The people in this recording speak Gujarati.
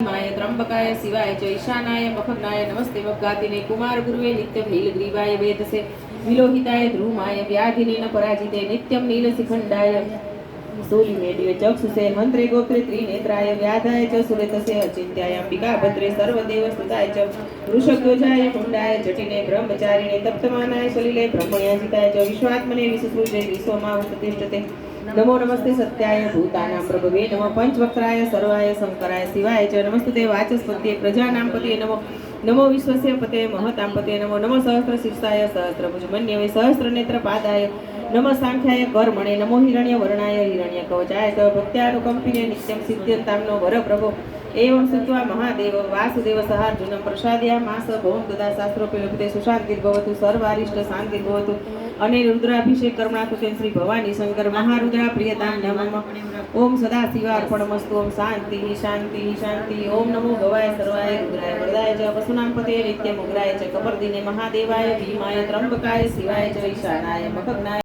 માય ત્રંબકાય શિવાય ચૈશાનાય મખનાય નમસ્તે વગાતિને કુમાર ગુરુએ નિત્યમ નીલગ્રીવાય વેદસે. વિલોહિતાય ધ્રુમાય વ્યાધિનેન પરાજિતે નિત્યમ નીલશિખંડાય શૂલિમેડ્ય ચક્ષુષે મંત્રે ગોત્રે ત્રિનેત્રાય વ્યાધાય ચ સુરેતસે અચિંત્યાય અંબિકા ભદ્રે સર્વદેવ સુતાય ચ વૃષભ્યોજાય કુંડાય જટિને બ્રહ્મચારીને તપ્તમાનાય સલિલે બ્રહ્મણ્યાજિતાય ચ વિશ્વાત્મને વિશસ્રુજય વિશ્વમાં ઉત્તિષ્ઠતે નમો નમસ્તે સત્યાય ભૂતાનાં પ્રભવે નમો પંચવક્રાય સર્વાય શંકરાય શિવાય ચ નમસ્તે વાચસ્પત્યે પ્રજાનાં પતયે નમો નમો વિશ્વસ્ય પતે મહતાં પતે નમો નમો સહસ્ર શીર્ષાય સહસ્રભુજ મન્યવે સહસ્રનેત્ર પાદાય નમઃ સાંખ્યાય કર્મણે નમો હિરણ્ય વર્ણાય હિરણ્ય કવચાય ચ ભક્ત્યાનુકંપિને નિત્યમ સિદ્ધ્યંતામનો વર પ્રભો. એવમ શ્રુત્વા મહાદેવ, વાસુદેવ સહાર્જુનમ પ્રસાદ્યા માસ ભોમ શાસ્ત્રોપે લભતે સુશાંતિર્ભવતુ, સર્વારિષ્ટ શાંતિર્ભવતુ. અને રુદ્રાભિષેક કર્મણાકુતે શ્રી ભવાની શંકર મહારુદ્રા પ્રિયતામ નમઃ. ઓમ સદા શિવાર્પણમસ્તુ ઓમ શાંતિ શાંતિ શાંતિ. ઓમ નમો ભવાય સર્વાય રુદ્રાય વરદાય જ વસુનામ પતે નિત્યમ ઉગ્રાય ચ કપર્દિને મહાદેવાય ભીમાય ત્રંબકાય શિવાય જય ઈશાનાય મખગ્નાય